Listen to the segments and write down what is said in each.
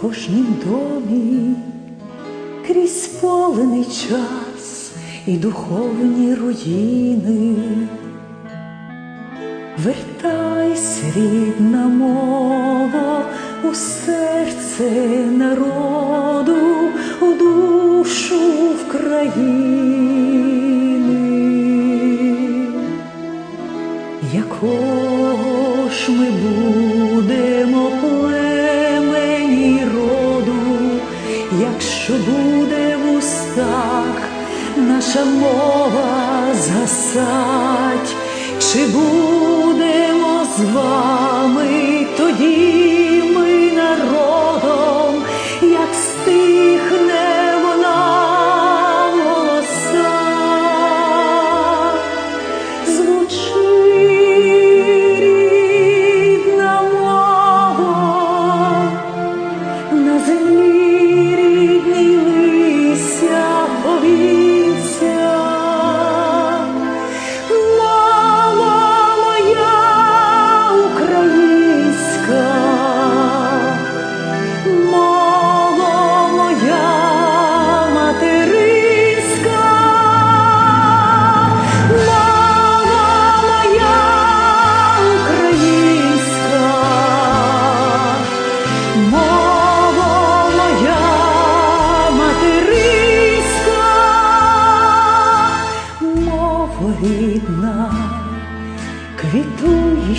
в кожнім домі, крізь полений час і духовні руїни. Вертайся, рідна мова, у серце народу, у душу України. Якого ж ми будемо якщо буде в устах наша мова згасать, чи будемо з вами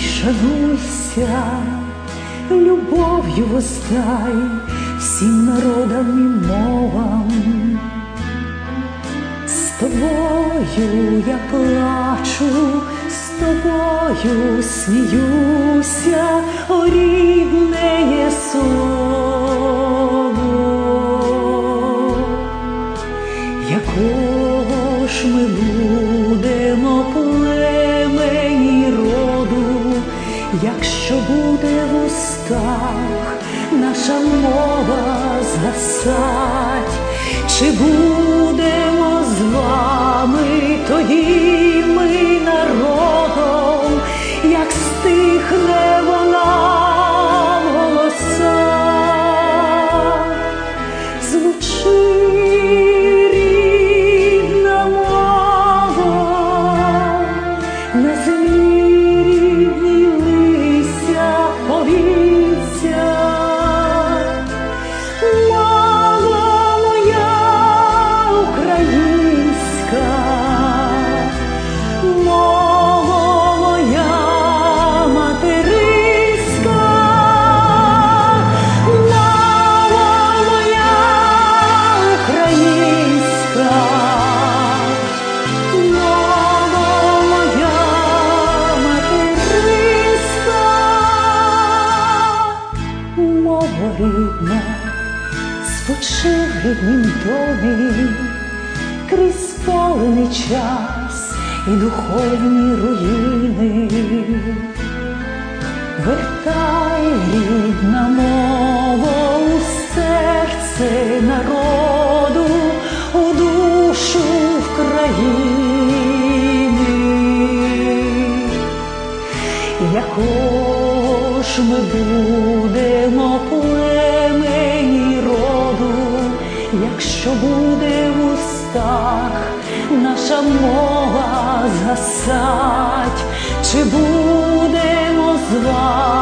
шануйся, любов'ю воздай всім народам і мовам. З тобою я плачу, з тобою сміюся, о рідне слово. Якщо буде в устах наша мова згасать, чи будемо звучи в ріднім домі, крізь спалений час і духовні руїни. Вертай рідна мова у серце народу, у душу України. Якого ж ми будемо племені що буде в устах, наша мова засадь? чи будемо звати?